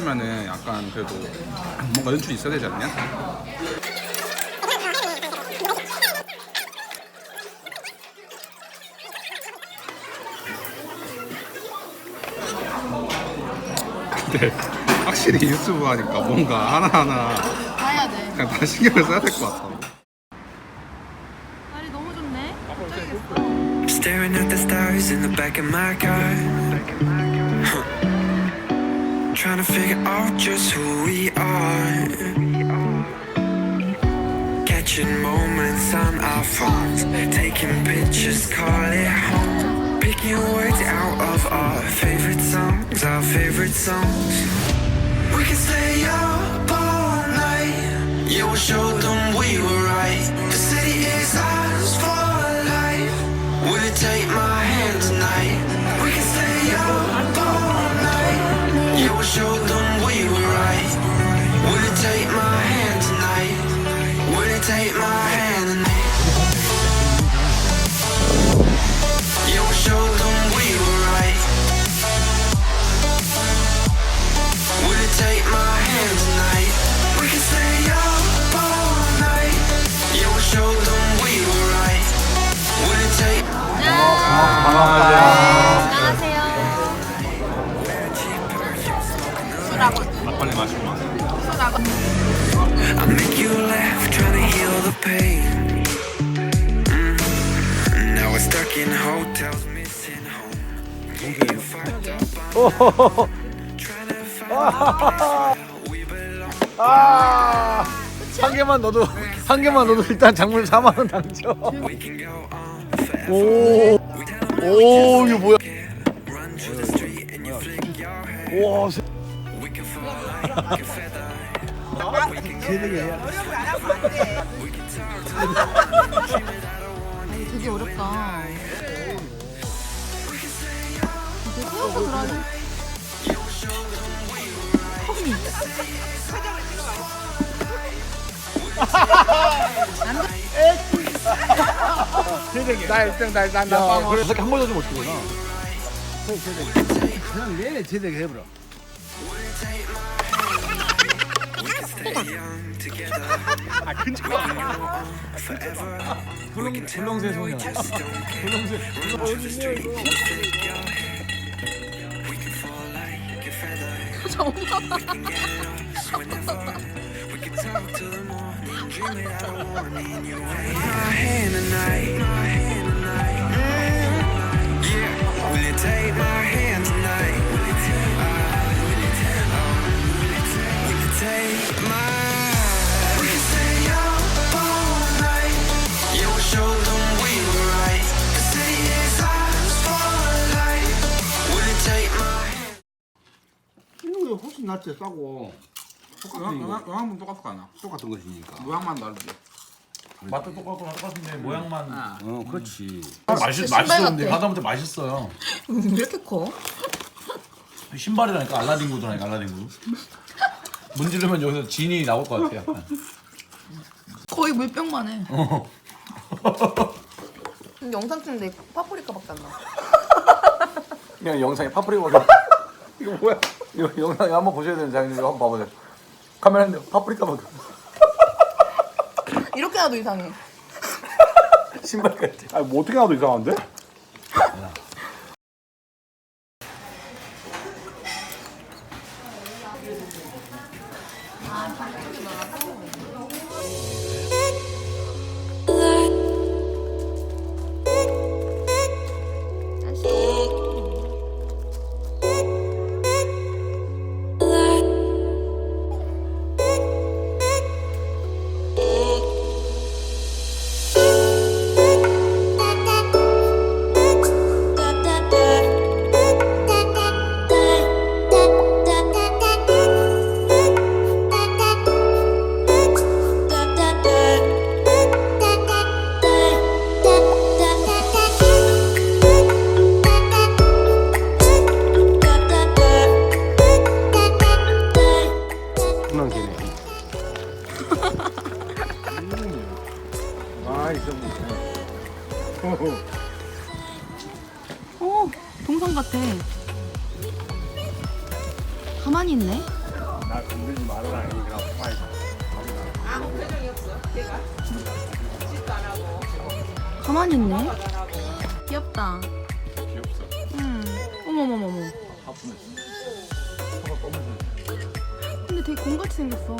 하려면은 약간 그래도 뭔가 연출이 있어야 되지 않냐? 근데 확실히 유튜브 하니까 뭔가 하나하나 가야 돼. 그냥 다 신경을 써야 될 것 같아. 날이 너무 좋네. Staring at the stars in the back of my car. Trying to figure out just who we are. Catching moments on our phones. Taking pictures, call it home. Picking words out of our favorite songs, our favorite songs. We can stay up all night. Yeah, we'll show them take my hand pain. Mm. Now we're stuck in hotels, missing home. Getting fucked up on trying to find a place where we belong. 아, 한 개만 넣어도 한 개만 넣어도 일단 작물 4만 원 당첨. We can go on forever. 오, 오 이거 뭐야? run through the street and you flick your hair. 와, 세- We can fall like a feather. We can get 세대게 해야 돼. 되게 어렵다. 이제 세워서 들어야지. 컵이. 세대게. 나 1등, 나, 나, 나 빵. 그래, 이렇게 한번 넣어주면 어떡하나? 세대게. 그냥 내내 세대게 해버려. 아, 근처. 불렁, 불렁새. Run through 훨씬 낫지, 싸고. 똑같은 거. 영양분 똑같을 거 아니야? 똑같은 것이니까. 모양만 다르지. 맛도 똑같구나 똑같은데 모양만 어, 그렇지. 맛있 신발 맛있었는데 같아. 하다못해 맛있어요. 왜 이렇게 커? 신발이라니까 알라딘 구도라니까 알라딘 구. 문지르면 여기서 진이 나올 것 같아 약간. 거의 물병만 해. 어. 근데 영상 찍는데 파프리카밖에 안 나. 그냥 영상에 파프리카 이거 뭐야? 이거 영상에 한번 보셔야 되는 장면 이거 한번 봐보세요. 카메라인데 파프리카 막 이렇게 나도 이상해. 신발 같아. 아니 뭐 어떻게 나도 이상한데? 오, 동상 같아. 가만히 있네. 나 건들지 말아라 이거 파이 가만히 있네. 귀엽다. 귀엽어. 응. 어머머머머. 하품했어 근데 되게 공같이 생겼어.